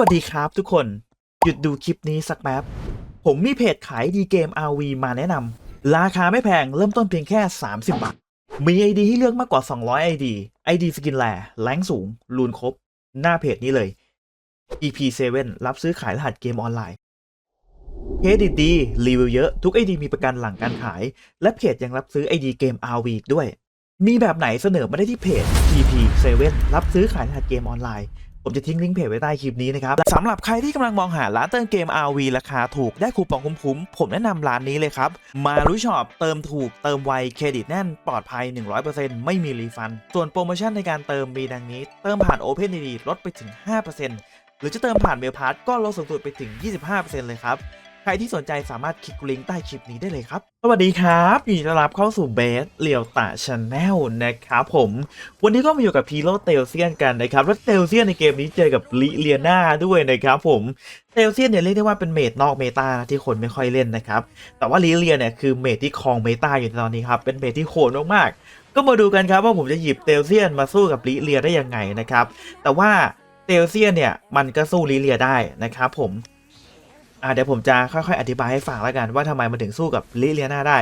วัสดีครับทุกคน หยุดดูคลิปนี้สักแป๊บ ผมมีเพจขายดีเกม RV มาแนะนำ ราคาไม่แพงเริ่มต้นเพียงแค่ 30 บาท มี ID ให้เลือกมากกว่า 200 ID ID สกินแลแรงสูงรูนครบ หน้าเพจนี้เลย EP7 รับซื้อขายรหัสเกมออนไลน์เครดิตดีรีวิวเยอะทุก ID มีประกันหลังการขาย และเพจยังรับซื้อ ID เกม RV ด้วย มีแบบไหนเสนอมาได้ที่เพจ EP7 รับซื้อขายรหัสเกมออนไลน์ ผมจะทิ้งลิงก์เพจไว้ใต้คลิปนี้นะครับสำหรับใครที่กำลังมองหาร้านเติมเกม RV ราคาถูกได้คูปองคุ้มๆผมแนะนำร้านนี้เลยครับ มารุช็อปเติมถูกเติมไวเครดิตแน่นปลอดภัย 100%ไม่มีรีฟัน ส่วนโปรโมชั่นในการเติมมีดังนี้ เติมผ่าน OpenID ลดไปถึง 5%หรือจะเติมผ่านเมลพาร์ก็ลดสูงสุดไปถึง 25%เลยครับ รที่สนใจสามารถคลิกลิงก์ใต้คลิปนี้ได้เลยครับ สวัสดีครับยินดีต้อนรับเข้าสู่เบสเลียวตาชาแนลนะครับผม วันนี้ก็มาอยู่กับพีโรเตลเซียนกันนะครับ แล้วเตลเซียนในเกมนี้เจอกับลิเลียนาด้วยนะครับผม เตลเซียนเนี่ยเรียกได้ว่าเป็นเมดนอกเมตานะที่คนไม่ค่อยเล่นนะครับ แต่ว่าลิเลียเนี่ยคือเมดที่ครองเมตาอยู่ตอนนี้ครับ เป็นเมดที่โหดมากๆ ก็มาดูกันครับว่าผมจะหยิบเตลเซียนมาสู้กับลิเลียได้ยังไงนะครับ แต่ว่าเตลเซียนเนี่ยมันก็สู้ลิเลียได้นะครับผม อ่าเดี๋ยวผมจะค่อยๆ อธิบายให้ฟังแล้วกันว่าทำไมมันถึงสู้กับลิเลียนาได้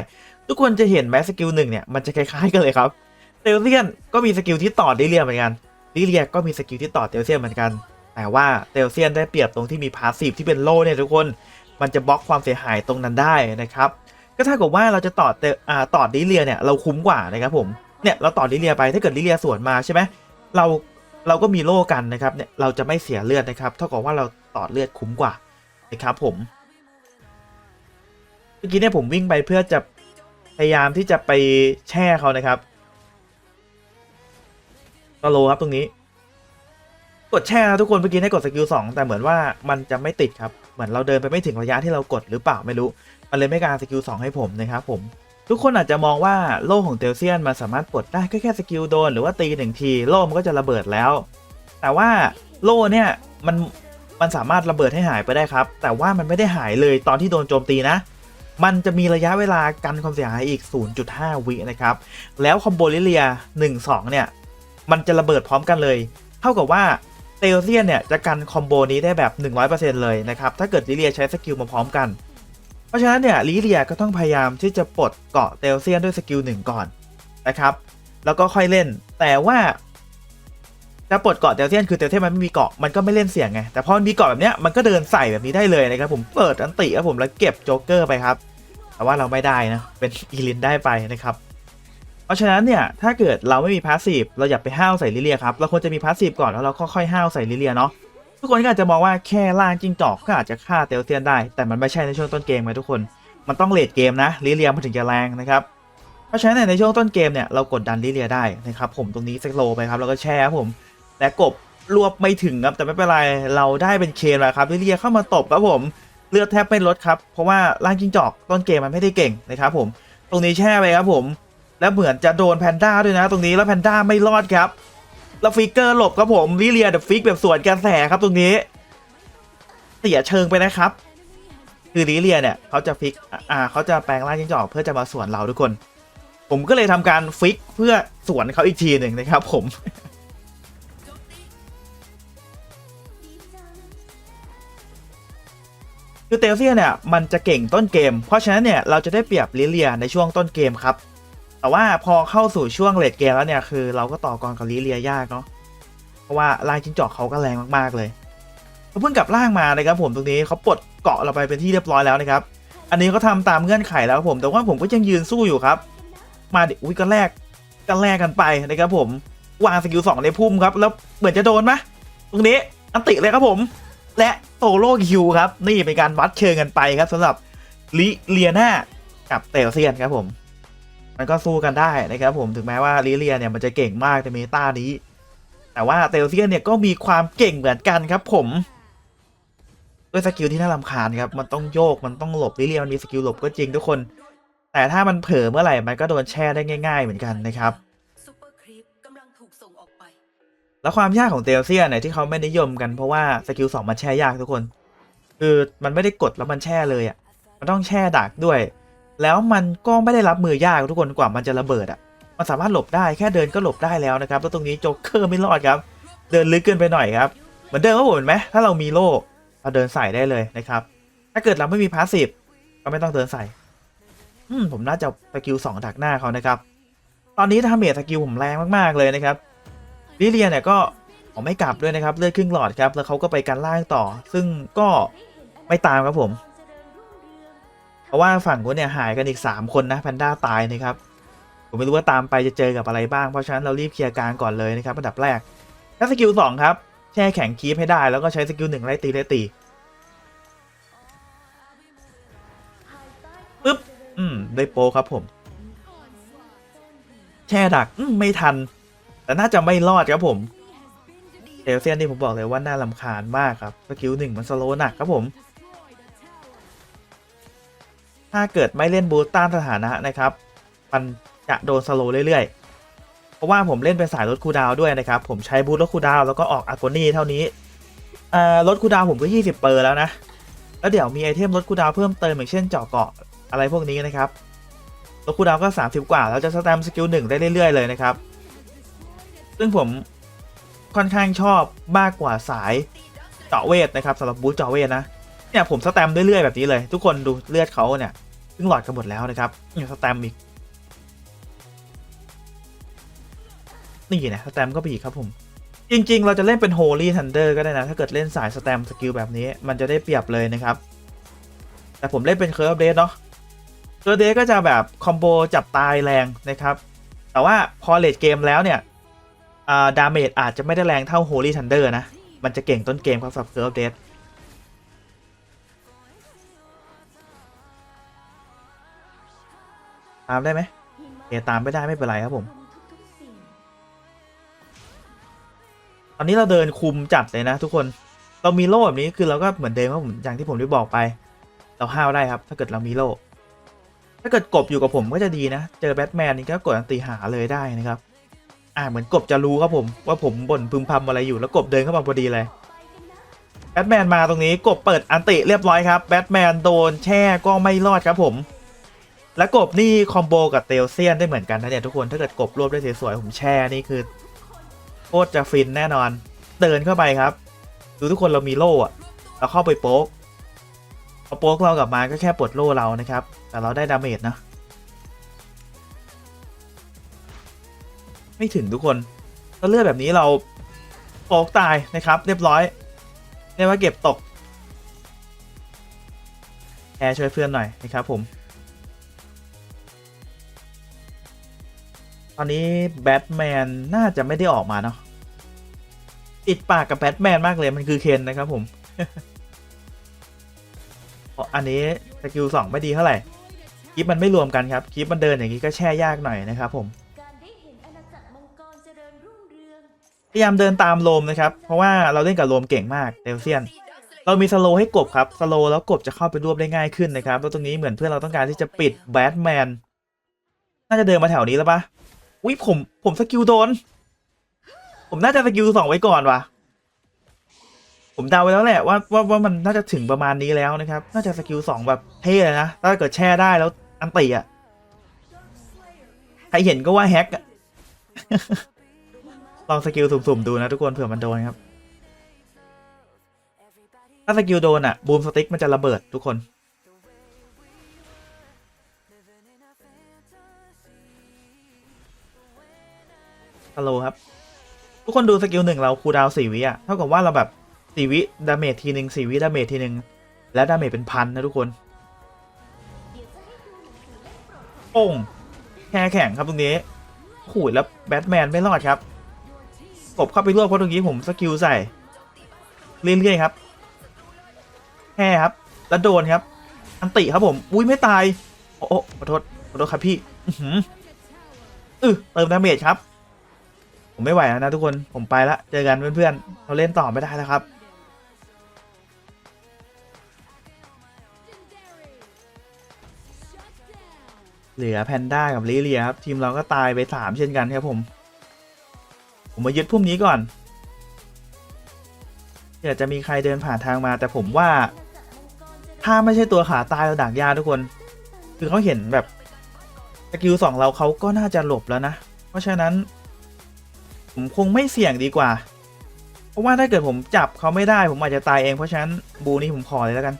ทุกคนจะเห็นแม้สกิลหนึ่งเนี่ยมันจะคล้ายๆกันเลยครับเตลเซียนก็มีสกิลที่ต่อลิเลียเหมือนกันลิเลียก็มีสกิลที่ต่อเตลเซียนเหมือนกัน แต่ว่าเตลเซียนได้เปรียบตรงที่มีพาสซีฟที่เป็นโล่เนี่ยทุกคนมันจะบล็อกความเสียหายตรงนั้นได้นะครับก็ถ้ากับว่าเราจะต่อเตอ่าต่อลิเลียเนี่ยเราคุ้มกว่านะครับผมเนี่ยเราต่อลิเลียไปถ้าเกิดลิเลียสวนมาใช่ไหมเราเราก็มีโล่กันนะครับเนี่ยเราจะไม่เสียเลือดนะครับเท่ากับว่าเราต่อเลือดคุ้มกว่า นะครับผม เมื่อกี้เนี่ยผมวิ่งไปเพื่อจะพยายามที่จะไปแช่เขานะครับตโลครับตรงนี้ กดแช่นะทุกคนเมื่อกี้ให้กดสกิลสองแต่เหมือนว่ามันจะไม่ติดครับ เหมือนเราเดินไปไม่ถึงระยะที่เรากดหรือเปล่าไม่รู้ มันเลยไม่การสกิลสองให้ผมนะครับผมทุกคนอาจจะมองว่าโล่ของเตลเซียนมันสามารถปลดได้แค่แค่สกิลโดนหรือว่าตีหนึ่งทีโล่มันก็จะระเบิดแล้ว แต่ว่าโล่เนี่ยมัน มันสามารถระเบิดให้หายไปได้ครับ แต่ว่ามันไม่ได้หายเลยตอนที่โดนโจมตีนะ มันจะมีระยะเวลากันความเสียหายอีก 0.5 วินะครับ แล้วคอมโบลิเลีย 1-2 เนี่ย มันจะระเบิดพร้อมกันเลย เท่ากับว่าเตลเซียนเนี่ยจะกันคอมโบนี้ได้แบบ 100%เลยนะครับ ถ้าเกิดลิเลียใช้สกิลมาพร้อมกัน เพราะฉะนั้นเนี่ยลิเลียก็ต้องพยายามที่จะปลดเกาะเตลเซียนด้วยสกิลหนึ่งก่อนนะครับ แล้วก็ค่อยเล่น แต่ว่า จะปลดเกาะเตลเซียนคือเตลเซียนมันไม่มีเกาะมันก็ไม่เล่นเสี่ยงไงแต่พอมันมีเกาะแบบเนี้ยมันก็เดินใส่แบบนี้ได้เลยนะครับผมเปิดอันติครับผมแล้วเก็บโจ๊กเกอร์ไปครับแต่ว่าเราไม่ได้นะเป็นอีลินได้ไปนะครับเพราะฉะนั้นเนี่ยถ้าเกิดเราไม่มีพาสซีฟเราอย่าไปห้าวใส่ลิเลียครับเราควรจะมีพาสซีฟก่อนแล้วเราค่อยๆห้าวใส่ลิเลียเนาะทุกคนก็อาจจะมองว่าแค่ล่างจิ้งจอกก็อาจจะฆ่าเตลเซียนได้ แต่มันไม่ใช่ในช่วงต้นเกมไงทุกคน มันต้องเลดเกมนะลิเลียมันถึงจะแรงนะครับเพราะฉะนั้นในช่วงต้นเกมเนี่ยเรากดดันลิเลียได้นะครับผมตรงนี้สโลไปครับแล้วก็แช่ครับผม และกบรวบไม่ถึงครับแต่ไม่เป็นไรเราได้เป็นเคนแล้วครับลิเลียเข้ามาตบครับผมเลือดแทบไม่ลดครับเพราะว่าร่างจิ้งจอกต้นเกมมันไม่ได้เก่งนะครับผมตรงนี้แช่ไปครับผมแล้วเหมือนจะโดนแพนด้าด้วยนะ ตรงนี้แล้วแพนด้าไม่รอดครับแล้วฟิกเกอร์หลบครับผมลิเลียเดอะฟิกแบบสวนกระแสครับตรงนี้เสียเชิงไปนะครับ คือลิเลียเนี่ยเขาจะฟิกอ่าเขาจะแปลงร่างจิ้งจอกเพื่อจะมาสวนเราทุกคน ผมก็เลยทำการฟิกเพื่อสวนเขาอีกทีหนึ่งนะครับผม คือเตลเซียเนี่ยมันจะเก่งต้นเกม เพราะฉะนั้นเนี่ยเราจะได้เปรียบลิเลียในช่วงต้นเกมครับ แต่ว่าพอเข้าสู่ช่วงเลดเกมแล้วเนี่ยคือเราก็ต่อกรกับลิเลียยากเนาะ เพราะว่าลางจิ้งจอกเขาก็แรงมากๆเลยเขาเพิ่งกลับล่างมานะครับผมตรงนี้เขาปลดเกาะเราไปเป็นที่เรียบร้อยแล้วนะครับ อันนี้เขาทำตามเงื่อนไขแล้วครับผม แต่ว่าผมก็ยังยืนสู้อยู่ครับ มาดิอุ้ยก็แลกก็แลกกันไปนะครับผม วางสกิลสองในพุ่มครับ แล้วเหมือนจะโดนไหมตรงนี้อันติเลยครับผม และโซโล่คิวครับ นี่เป็นการวัดเชิงกันไปครับสำหรับลิเลียนากับเตลเซียนครับผม มันก็สู้กันได้นะครับผมถึงแม้ว่าลิเลียเนี่ยมันจะเก่งมากในเมตานี้ แต่ว่าเตลเซียนเนี่ยก็มีความเก่งเหมือนกันครับผมด้วยสกิลที่น่ารำคาญครับมันต้องโยกมันต้องหลบลิเลียมันมีสกิลหลบก็จริงทุกคน แต่ถ้ามันเผลอเมื่อไหร่มันก็โดนแช่ได้ง่าย ๆ เหมือนกันนะครับ แล้วความยากของเตลเซียเนี่ยที่เขาไม่นิยมกันเพราะว่าสกิลสองมันแช่ยากทุกคน คือมันไม่ได้กดแล้วมันแช่เลยอะ่ะมันต้องแช่ดักด้วย แล้วมันก็ไม่ได้รับมือยากทุกคนกว่ามันจะระเบิดอะ่ะมันสามารถหลบได้แค่เดินก็หลบได้แล้วนะครับแล้วตรงนี้โจ๊กเกอร์ไม่รอดครับ เดินลึกเกินไปหน่อยครับ เหมือนเดิมครับผมเห็นไหมถ้าเรามีโล่เราเดินใส่ได้เลยนะครับ ถ้าเกิดเราไม่มีพาสซีฟก็ไม่ต้องเดินใส่ อืมผมน่าจะสกิลสองดักหน้าเขานะครับ ตอนนี้ทาเมจสกิลผมแรงมากๆเลยนะครับ ลิเลียเนี่ยก็ไม่กลับด้วยนะครับเลือดครึ่งหลอดครับ แล้วเขาก็ไปกันล่างต่อ ซึ่งก็ไม่ตามครับผม เพราะว่าฝั่งกูเนี่ยหายกันอีก 3 คนนะแพนด้าตายนะครับผมไม่รู้ว่าตามไปจะเจอกับอะไรบ้างเพราะฉะนั้นเรารีบเคลียร์กลางก่อนเลยนะครับอันดับแรกแล้วสกิลสองครับแช่แข็งคีฟให้ได้แล้วก็ใช้สกิลหนึ่งไล่ตีไล่ตีปึ๊บอืมได้โปรครับผม แช่ดักอืมไม่ทัน แต่น่าจะไม่รอดครับผมเอลเซียนนี่ผมบอกเลยว่าน่าลำคาญมากครับสกิลหนึ่งมันสโลว์หนักครับผม ถ้าเกิดไม่เล่นบูสต้านสถานะนะครับ มันจะโดนสโลว์เรื่อยๆ เพราะว่าผมเล่นเป็นสายลดคูดาวด้วยนะครับ ผมใช้บูสต์ลดคูดาวแล้วก็ออกอาโกนี่เท่านี้ลดคูดาวผมก็ 20 เปอร์แล้วนะ แล้วเดี๋ยวมีไอเทมลดคูดาวเพิ่มเติมอย่างเช่นเจาะเกาะอะไรพวกนี้นะครับลดคูดาวก็ 30 กว่าแล้วจะสแตมป์สกิลหนึ่งได้เรื่อยๆเลยนะครับ ซึ่งผมค่อนข้างชอบมากกว่าสายเจาะเวทนะครับสำหรับบูสต์เจาะเวทนะเนี่ยผมสแตมป์เรื่อยๆแบบนี้เลย ทุกคนดูเลือดเขาเนี่ยเพิ่งหลอดกันหมดแล้วนะครับยังสแตมป์อีกนี่นะสแตมป์ก็ไปอีกครับผมจริง ๆ เราจะเล่นเป็น Holy Thunder ก็ได้นะ ถ้าเกิดเล่นสายสแตมป์สกิลแบบนี้ มันจะได้เปรียบเลยนะครับ แต่ผมเล่นเป็น Curve Death เนาะ Curve Death ก็จะแบบ คอมโบจับตายแรงนะครับ แต่ว่าพอเลดเกมแล้วเนี่ย ดาเมจอาจจะไม่ได้แรงเท่า Holy Thunder นะ มันจะเก่งต้นเกมครับสำหรับ Curve Death ตามได้ไหมเอตามไม่ได้ไม่เป็นไรครับผม ตอนนี้เราเดินคุมจัดเลยนะทุกคน เรามีโล่แบบนี้คือเราก็เหมือนเดิมครับผมอย่างที่ผมได้บอกไป เราห้าวได้ครับ ถ้าเกิดเรามีโล่ ถ้าเกิดกบอยู่กับผมก็จะดีนะ เจอแบทแมนนี่ก็กดอันตีหาเลยได้นะครับ อ่าเหมือนกบจะรู้ครับผมว่าผมบ่นพึมพำอะไรอยู่แล้วกบเดินเข้ามาพอดีเลยแบทแมนมาตรงนี้กบเปิดอันติเรียบร้อยครับแบทแมนโดนแช่ก็ไม่รอดครับผม และกบนี่คอมโบกับเตลเซียนได้เหมือนกันนะเนี่ยทุกคนถ้าเกิดกบรวบได้สวยๆผมแช่นี่คือโคตรจะฟินแน่นอน เดินเข้าไปครับ ดูทุกคนเรามีโล่อะเราเข้าไปโป๊กพอโป๊กเรากลับมาก็แค่ปลดโล่เรานะครับ แต่เราได้ดาเมจนะ ไม่ถึงทุกคนถ้าเลือดแบบนี้เราโป๊กตายนะครับ เรียบร้อยเรียกว่าเก็บตกแอร์ช่วยเพื่อนหน่อยนะครับผม ตอนนี้แบทแมนน่าจะไม่ได้ออกมาเนาะติดปากกับแบทแมนมากเลยมันคือเคนนะครับผมอันนี้สกิลสองไม่ดีเท่าไหร่คลิปมันไม่รวมกันครับคลิปมันเดินอย่างนี้ก็แช่ยากหน่อยนะครับผม ยายามเดินตามโลมนะครับ เพราะว่าเราเล่นกับโลมเก่งมากเดลเซียน เรามีสโลให้กบครับสโลแล้วกบจะเข้าไปรวบได้ง่ายขึ้นนะครับแล้วตรงนี้เหมือนเพื่อนเราต้องการที่จะปิดแบทแมนน่าจะเดินมาแถวนี้แล้วปะอุ้ยผมผมสกิลโดน ผมน่าจะสกิลสองไว้ก่อนวะผมเดาไว้แล้วแหละว่าว่าว่ามันน่าจะถึงประมาณนี้แล้วนะครับ น่าจะสกิลสองแบบเท่เลยนะถ้าเกิดแช่ได้แล้วอันติอะใครเห็นก็ว่าแฮกอะ ลองสกิลสุ่มๆดูนะทุกคนเผื่อมันโดนครับ ถ้าสกิลโดนอะบูมสติ๊กมันจะระเบิดทุกคนฮัลโหลครับ ทุกคนดูสกิลหนึ่งเราคูดาวสี่วิอะเท่ากับว่าเราแบบสี่วิดาเมจทีหนึ่งสี่วิดาเมจทีหนึ่งและดาเมจเป็นพันนะทุกคนโป้งแค่แข่งครับตรงนี้ขูดแล้วแบทแมนไม่รอดครับ กบเข้าไปรวบเพราะตรงนี้ผมสกิลใส่เรื่อยๆครับแค่ครับ แล้วโดนครับ อันติครับผม อุ้ยไม่ตาย โอ้โอ้ขอโทษขอโทษครับพี่อือออือเติมดาเมจครับ ผมไม่ไหวแล้วนะทุกคน ผมไปละ เจอกันเพื่อนๆ เราเล่นต่อไม่ได้แล้วครับเหลือแพนด้ากับลิเลียครับ ทีมเราก็ตายไปสามเช่นกันครับผม ผมมายึดพุ่มนี้ก่อนเดี๋ยวจะมีใครเดินผ่านทางมา แต่ผมว่า ถ้าไม่ใช่ตัวขาตายเราดักยาทุกคน คือเขาเห็นแบบสกิลสองเราเขาก็น่าจะหลบแล้วนะ เพราะฉะนั้น ผมคงไม่เสี่ยงดีกว่า เพราะว่าถ้าเกิดผมจับเขาไม่ได้ผมอาจจะตายเอง เพราะฉะนั้นบูนี่ผมขอเลยแล้วกัน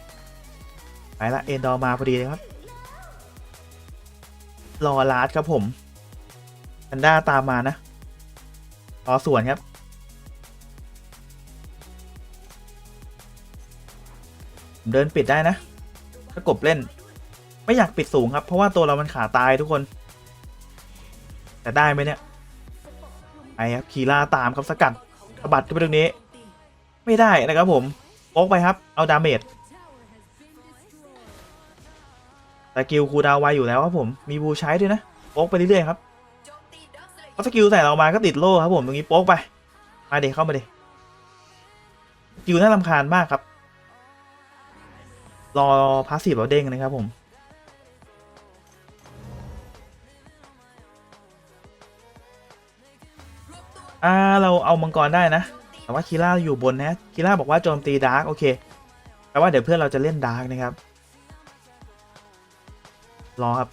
ไปละเอ็นดอร์มาพอดีเลยครับ รอลาดครับผมแพนด้าตามมานะ รอสวนครับ เดินปิดได้นะถ้ากบเล่น ไม่อยากปิดสูงครับ เพราะว่าตัวเรามันขาตายทุกคน แต่ได้ไหมเนี่ยไอ้ครับคีล่าตามครับสกัดสะบัดขึ้นไปตรงนี้ ไม่ได้นะครับผมโป๊กไปครับ เอาดาเมจแต่กิลคูดาวไวอยู่แล้วครับผม มีบูใช้ด้วยนะโป๊กไปเรื่อยๆครับ เลเพราสกิลใส่เรามาก็ติดโล่ครับผมตรงนี้โป๊กไป มาเด็เข้ามาเด็สกิลน่ารำคาญมากครับ รอพาสซีฟเราเด้งนะครับผมอ่าเราเอามังกรได้นะ แต่ว่าคีร่าอยู่บนนะคีร่าบอกว่าโจมตีดาร์กโอเคแปลว่าเดี๋ยวเพื่อนเราจะเล่นดาร์กนะครับ รอครับ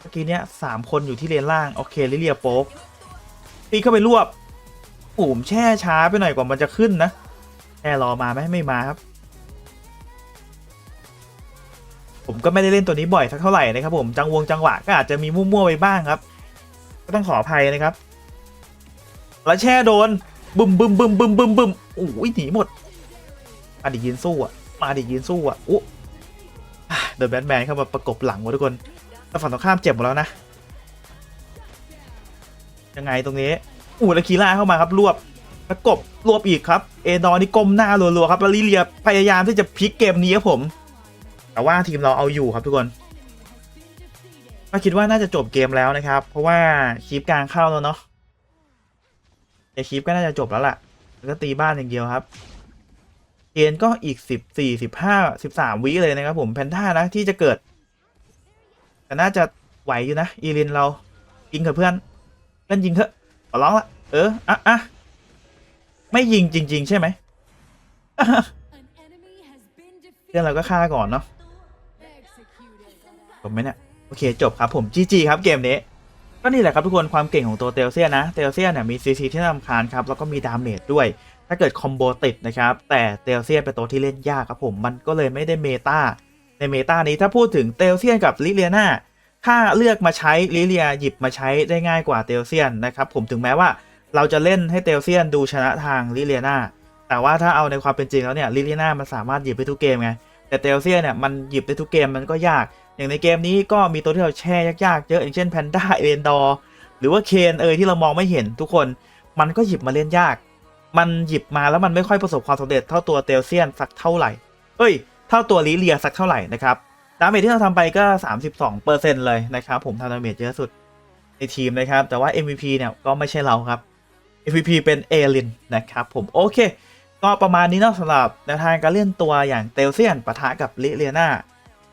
เมื่อกี้เนี้ยสามคนอยู่ที่เลนล่าง โอเคลิเลียโป๊ก ตีเข้าไปรวบปุ่มแช่ช้าไปหน่อยกว่ามันจะขึ้นนะแช่รอมาไหมไม่มาครับ ผมก็ไม่ได้เล่นตัวนี้บ่อยสักเท่าไหร่นะครับ ผมจังวงจังหวะก็อาจจะมีมั่วๆไปบ้างครับ ก็ต้องขออภัยนะครับ แล้วแช่โดนบึมบึมบึมบึมบึมบึมโอ้ยหนีหมดมาดิยืนสู้อะมาดิยืนสู้อะอุ๊อะเดอะแบทแมนเข้ามาประกบหลังวะทุกคนแต่ฝั่งตรงข้ามเจ็บหมดแล้วนะ ยังไงตรงนี้อู้แล้วคีร่าเข้ามาครับรวบประกบรวบอีกครับ เอดอนนี่ก้มหน้ารัวๆครับแล้วลิเลียพยายามที่จะพลิกเกมนี้ครับผม แต่ว่าทีมเราเอาอยู่ครับทุกคนก็คิดว่าน่าจะจบเกมแล้วนะครับ เพราะว่าคลิปกลางเข้าแล้วเนาะในคลิปก็น่าจะจบแล้วล่ะแล้วก็ตีบ้านอย่างเดียวครับเกณฑ์ก็อีกสิบสี่สิบห้าสิบสามวิเลยนะครับผมแพนด้านะที่จะเกิด แต่น่าจะไหวอยู่นะ อีลินเรายิงเถอะเพื่อน เล่นยิงเถอะขอร้องละเอออะอะไม่ยิงจริง ๆ ใช่ไหมเพื่อนเราก็ฆ่าก่อนเนาะจบไหมเนี่ยโอเคจบครับผม GG ครับเกมนี้ก็นี่แหละครับทุกคนความเก่งของตัวเตลเซียนะเตลเซียเนี่ยมีซีซีที่นำคาญครับแล้วก็มีดาเมจด้วย ถ้าเกิดคอมโบติดนะครับแต่เตลเซียเป็นตัวที่เล่นยากครับผมมันก็เลยไม่ได้เมตาในเมตานี้ถ้าพูดถึงเตลเซียนกับลิเลียนา ถ้าเลือกมาใช้ลิเลียหยิบมาใช้ได้ง่ายกว่าเตลเซียนนะครับผมถึงแม้ว่าเราจะเล่นให้เตลเซียนดูชนะทางลิเลียนาแต่ว่าถ้าเอาในความเป็นจริงแล้วเนี่ยลิเลียนามันสามารถหยิบได้ทุกเกมไงแต่เตลเซียนเนี่ยมันหยิบได้ทุกเกมมันก็ยาก อย่างในเกมนี้ก็มีตัวที่เราแช่ยากๆเยอะอย่างเช่นแพนด้าเอนดอร์หรือว่าเคนเอยที่เรามองไม่เห็นทุกคนมันก็หยิบมาเล่นยาก มันหยิบมาแล้วมันไม่ค่อยประสบความสำเร็จเท่าตัวเตลเซียนสักเท่าไหร่ เอ้ย เท่าตัวลิเลียสักเท่าไหร่นะครับ ดาเมจที่เราทำไปก็ 32%เลยนะครับ ผมทำดาเมจเยอะสุดในทีมนะครับ แต่ว่า MVP เนี่ยก็ไม่ใช่เราครับ MVP เป็นเอลินนะครับผมโอเค ก็ประมาณนี้เนาะสำหรับแนวทางการเล่นตัวอย่างเตลเซียนปะทะกับลิเลียนา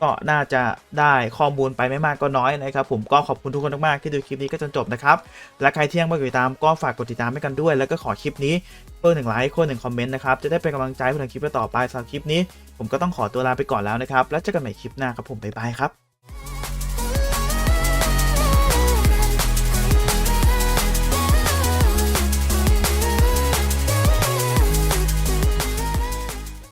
ก็น่าจะได้ข้อมูลไปไม่มากก็น้อยนะครับผมก็ขอบคุณทุกคนมากๆที่ดูคลิปนี้ก็จนจบนะครับและใครที่ยังไม่กดติดตามก็ฝากกดติดตามให้กันด้วย แล้วก็ขอคลิปนี้เพิ่มหนึ่งไลค์คนหนึ่งคอมเมนต์นะครับจะได้เป็นกำลังใจเพื่อทำคลิปต่อไปสำหรับคลิปนี้ ผมก็ต้องขอตัวลาไปก่อนแล้วนะครับแล้วเจอกันใหม่คลิปหน้าครับผมบ๊ายบายครับ